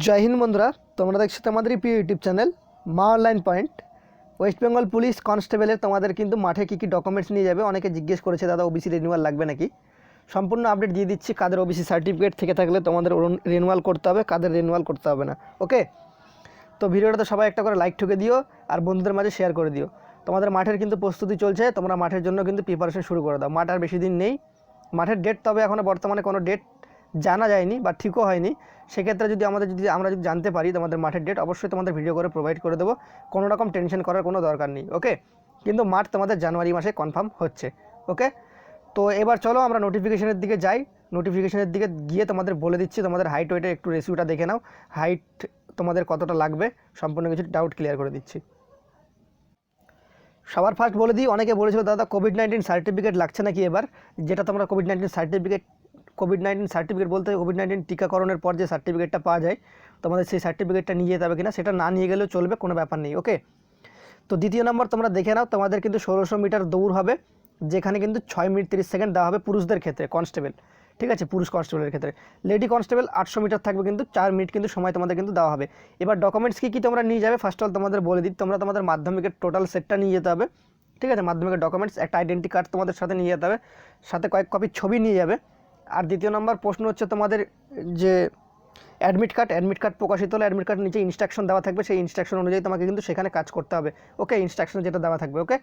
জয় হিন্দ বন্ধুরা, তোমরা দেখছ তোমাদেরই প্রিয় YouTube channel Maa online point. West Bengal police কনস্টেবলের তোমাদের কিন্তু মাঠে কী কী ডকুমেন্টস নিয়ে যাবে অনেকে জিজ্ঞেস করেছে, দাদা ওবিসি রিনিউয়াল লাগবে নাকি? সম্পূর্ণ আপডেট দিয়ে দিচ্ছি, কাদের ওবিসি সার্টিফিকেট থেকে থাকলে তোমাদের রিনিউয়াল করতে হবে, কাদের রিনিউয়াল করতে হবে না। ওকে? তো ভিডিওটা সবাই একটা করে লাইক ঠুকে দিও আর বন্ধুদের মাঝে শেয়ার করে দিও। তোমাদের মাঠের কিন্তু প্রস্তুতি চলছে, তোমরা মাঠের জন্য কিন্তু প্রিপারেশন শুরু করে দাও। মাঠ আর বেশি দিন নেই। মাঠের ডেট তবে এখনও বর্তমানে কোনো ডেট জানা যায়নি বা ঠিকও হয়নি, সেক্ষেত্রে যদি আমাদের যদি আমরা যদি জানতে পারি তোমাদের মাঠের ডেট অবশ্যই তোমাদের ভিডিও করে প্রোভাইড করে দেবো। কোনো রকম টেনশন করার কোনো দরকার নেই ওকে কিন্তু মাঠ তোমাদের জানুয়ারি মাসে কনফার্ম হচ্ছে ওকে তো এবার চলো আমরা নোটিফিকেশনের দিকে যাই। নোটিফিকেশনের দিকে গিয়ে তোমাদের বলে দিচ্ছি, তোমাদের হাইট ওয়েটে একটু রেসিউটা দেখে নাও। হাইট তোমাদের কতটা লাগবে, সম্পূর্ণ কিছু ডাউট ক্লিয়ার করে দিচ্ছি। সবার ফার্স্ট বলে দিই, অনেকে বলেছিল, দাদা কোভিড নাইন্টিন সার্টিফিকেট লাগছে নাকি এবার? যেটা তোমরা Covid nineteen certificate Covid nineteen certificate বলতে কোভিড নাইন্টিন টিকাকরণের পর যে সার্টিফিকেটটা পাওয়া যায় তোমাদের সেই সার্টিফিকেটটা নিয়ে যেতে হবে কিনা, সেটা না নিয়ে গেলেও চলবে, কোনো ব্যাপার নেই ওকে তো দ্বিতীয় নম্বর তোমরা দেখে নাও, তোমাদের কিন্তু ষোলোশো মিটার দৌড় হবে, যেখানে কিন্তু ছয় মিনিট তিরিশ সেকেন্ড দেওয়া হবে পুরুষদের ক্ষেত্রে কনস্টেবল ঠিক আছে? পুরুষ কনস্টেবলের ক্ষেত্রে। লেডি কনস্টেবল আটশো মিটার থাকবে কিন্তু, চার মিনিট কিন্তু সময় তোমাদের কিন্তু দেওয়া হবে। এবার ডকুমেন্টস কী কী তোমরা নিয়ে যাবে? ফার্স্ট অল তোমাদের বলে দিই, তোমরা তোমাদের মাধ্যমিকের টোটাল সেটটা নিয়ে যেতে হবে, ঠিক আছে? মাধ্যমিকের ডকুমেন্টস একটা আইডেন্টি কার্ড তোমাদের সাথে নিয়ে যেতে হবে, সাথে কয়েক কপি ছবি নিয়ে যাবে আর দ্বিতীয় নম্বর প্রশ্ন হচ্ছে তোমাদের যে অ্যাডমিট কার্ড অ্যাডমিট কার্ড প্রকাশিত হলে অ্যাডমিট কার্ড নিচে ইনস্ট্রাকশন দেওয়া থাকবে, সেই ইনস্ট্রাকশন অনুযায়ী তোমাকে কিন্তু সেখানে কাজ করতে হবে। ওকে ইনস্ট্রাকশন যেটা দেওয়া থাকবে ওকে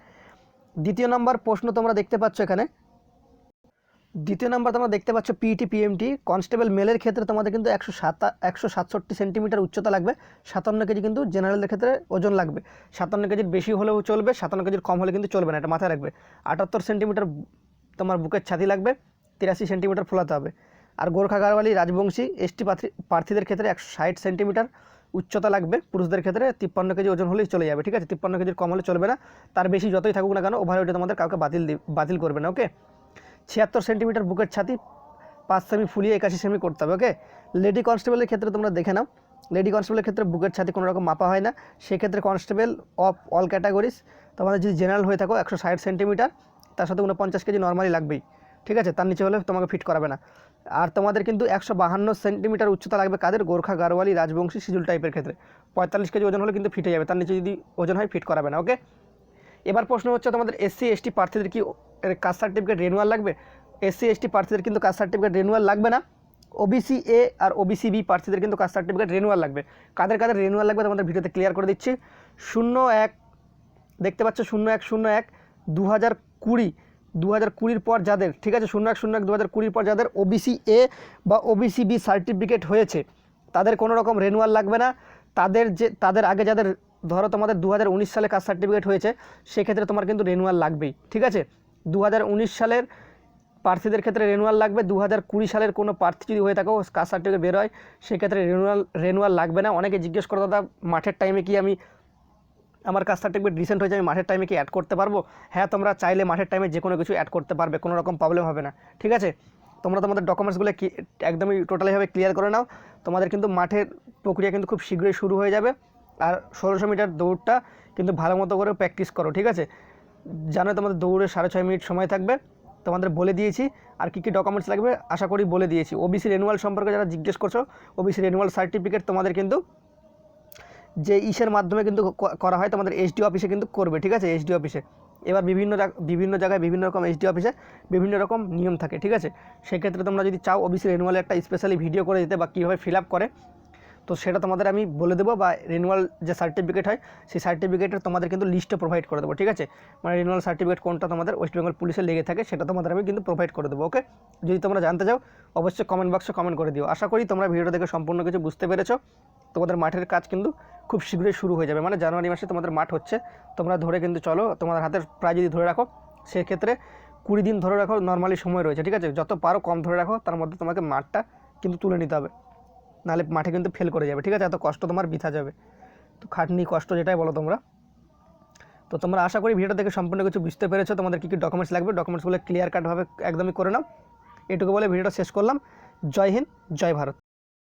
দ্বিতীয় নম্বর প্রশ্ন তোমরা দেখতে পাচ্ছ এখানে। দ্বিতীয় নাম্বার তোমরা দেখতে পাচ্ছ পিইটি পিএমটি কনস্টেবল মেলের ক্ষেত্রে তোমাদের কিন্তু একশো সাতা, একশো সাতষট্টি সেন্টিমিটার উচ্চতা লাগবে। সাতান্ন কেজি কিন্তু জেনারেলদের ক্ষেত্রে ওজন লাগবে। সাতান্ন কেজির বেশি হলেও চলবে, সাতান্ন কেজির কম হলে কিন্তু চলবে না, এটা মাথায় রাখবে। আটাত্তর সেন্টিমিটার তোমার বুকের ছাতি লাগবে। তিরাশি সেন্টিমিটার ফোলাতে হবে। আর গোর্খা গারওয়ালি রাজবংশী এসটি প্রার্থীদের ক্ষেত্রে একশো ষাট সেন্টিমিটার উচ্চতা লাগবে। পুরুষদের ক্ষেত্রে তিপ্পান্ন কেজি ওজন হলেই চলে যাবে, ঠিক আছে? তিপ্পান্ন কেজির কম হলে চলবে না। তার বেশি যতই থাকুক না কেন ওভার ওইটা তোমাদের কাউকে বাতিল বাতিল করবে না, ওকে? ছিয়াত্তর সেন্টিমিটার বুকের ছাতি, পাঁচ সেমি ফুলিয়ে একাশি সেমি করতে হবে, ওকে? লেডি কনস্টেবলের ক্ষেত্রে তোমরা দেখে নাও। লেডি কনস্টেবলের ক্ষেত্রে বুকের ছাতি কোনো রকম মাপা হয় না। সেক্ষেত্রে কনস্টেবল অফ অল ক্যাটাগরিজ, তোমাদের যদি জেনারেল হয়ে থাকো একশো ষাট সেন্টিমিটার, তার সাথে উনপঞ্চাশ কেজি নর্মালি লাগবেই। ঠিক আছে? তার নিচে হলে তোমাকে ফিট করাবে না। আর তোমাদের কিন্তু একশো বাহান্ন সেন্টিমিটার উচ্চতা লাগবে কাদের? গোর্খা, গারোয়ালি, রাজবংশী, সিজুল টাইপের ক্ষেত্রে। পঁয়তাল্লিশ কেজি ওজন হলে কিন্তু ফিটে যাবে। তার নিচে যদি ওজন হয় ফিট করাবে না ওকে এবার প্রশ্ন হচ্ছে তোমাদের এসসি এসটি প্রার্থীদের কি কাস্ট সার্টিফিকেট রেনুয়াল লাগবে? এসসি এসটি প্রার্থীদের কিন্তু কাস্ট সার্টিফিকেট রেনুয়াল লাগবে না। ওবিসি এ আর ওবিসি বি প্রার্থীদের কিন্তু কাস্ট সার্টিফিকেট রেনুয়াল লাগবে। কাদের কাদের রেনুয়াল লাগবে তোমাদের ভিডিওতে ক্লিয়ার করে দিচ্ছি। শূন্য এক, দেখতে পাচ্ছ, শূন্য এক শূন্য এক দু হাজার কুড়ি দু হাজার কুড়ির পর যাদের, ঠিক আছে, শূন্য এক শূন্য এক দু হাজার কুড়ির পর যাদের ওবিসি এ বা ওবিসি বি সার্টিফিকেট হয়েছে, তাদের কোনো রকম রেনুয়াল লাগবে না। তাদের যে, তাদের আগে যাদের, ধরো তোমাদের দু হাজার উনিশ সালে কাস্ট সার্টিফিকেট হয়েছে, সেক্ষেত্রে তোমার কিন্তু রেনুয়াল লাগবেই, ঠিক আছে? দু হাজার উনিশ সালের প্রার্থীদের ক্ষেত্রে রেনুয়াল লাগবে দু হাজার কুড়ি সালের কোনো প্রার্থী যদি হয়ে থাকো, কাস্ট সার্টিফিকেট বের হয় সেক্ষেত্রে রেনুয়াল রেনুয়াল লাগবে না। অনেকে জিজ্ঞেস করো, দাদা, মাঠের টাইমে কি আমি আমার কাস্ট সার্টিফিকেট রিসেন্ট হয়েছে, আমি মাঠের টাইমে কি অ্যাড করতে পারব? হ্যাঁ তোমরা চাইলে মাঠের টাইমে যে কোনো কিছু অ্যাড করতে পারবে, কোনো রকম প্রবলেম হবে না। ঠিক আছে? তোমরা তোমাদের ডকুমেন্টসগুলো কি, একদমই টোটালিভাবে ক্লিয়ার করে নাও। তোমাদের কিন্তু মাঠের প্রক্রিয়া কিন্তু খুব শীঘ্রই শুরু হয়ে যাবে। আর ষোলোশো মিটার দৌড়টা কিন্তু ভালো মতো করে প্র্যাকটিস করো, ঠিক আছে? জানো তোমাদের দৌড়ে সাড়ে ছয় মিনিট সময় থাকবে। তোমাদের বলে দিয়েছি, আর কী কী ডকুমেন্টস লাগবে, আশা করি বলে দিয়েছি। ওবিসি রেনুয়াল সম্পর্কে যারা জিজ্ঞেস করছ ওবিসি রেনুয়াল সার্টিফিকেট তোমাদের কিন্তু যে ইসের মাধ্যমে কিন্তু করা হয়, তোমাদের এসডি অফিসে কিন্তু করবে, ঠিক আছে? এসডি অফিসে এবার বিভিন্ন বিভিন্ন জায়গায় বিভিন্ন রকম এসডি অফিসে বিভিন্ন রকম নিয়ম থাকে, ঠিক আছে? সেক্ষেত্রে তোমরা যদি চাও ওবিসি রেনুয়ালে একটা স্পেশালি ভিডিও করে দিতে বা কীভাবে ফিল আপ করে, তো সেটা তোমাদের আমি বলে দেবো বা রিনুয়াল যে সার্টিফিকেট হয়, সেই সার্টিফিকেটের তোমাদের কিন্তু লিস্টে প্রোভাইড করে দেবো, ঠিক আছে? মানে রিনুয়াল সার্টিফিকেট কোনটা তোমাদের ওয়েস্ট বেঙ্গল পুলিশে লেগে থাকে, সেটা তোমাদের আমি কিন্তু প্রোভাইড করে দেবো ওকে যদি তোমরা জানতে চাও, অবশ্যই কমেন্ট বক্সে কমেন্ট করে দিও। আশা করি তোমরা ভিডিওটা দেখে সম্পূর্ণ কিছু বুঝতে পেরেছ। তোমাদের মাঠের কাজ কিন্তু খুব শীঘ্রই শুরু হয়ে যাবে। মানে জানুয়ারি মাসে তোমাদের মাঠ হচ্ছে। তোমরা ধরে কিন্তু চলো, তোমাদের হাতের প্রায় যদি ধরে রাখো, সেক্ষেত্রে কুড়ি দিন ধরে রাখো নর্মালি সময় রয়েছে, ঠিক আছে? যত পারো কম ধরে রাখো, তার মধ্যে তোমাকে মাঠটা কিন্তু তুলে নিতে হবে। নাহলে মাঠে কিন্তু ফেল করে যাবে, ঠিক আছে? এত কষ্ট তোমার বৃথা যাবে। তো খাটনি কষ্ট যেটাই বলো তোমরা। তো তোমরা আশা করি ভিডিওটা দেখে সম্পূর্ণ কিছু বুঝতে পেরেছ। তোমাদের কী কী ডকুমেন্টস লাগবে? ডকুমেন্টসগুলো ক্লিয়ার কাটভাবে একদমই করে নাও। এটুকু বলে ভিডিওটা শেষ করলাম। জয় হিন্দ, জয় ভারত।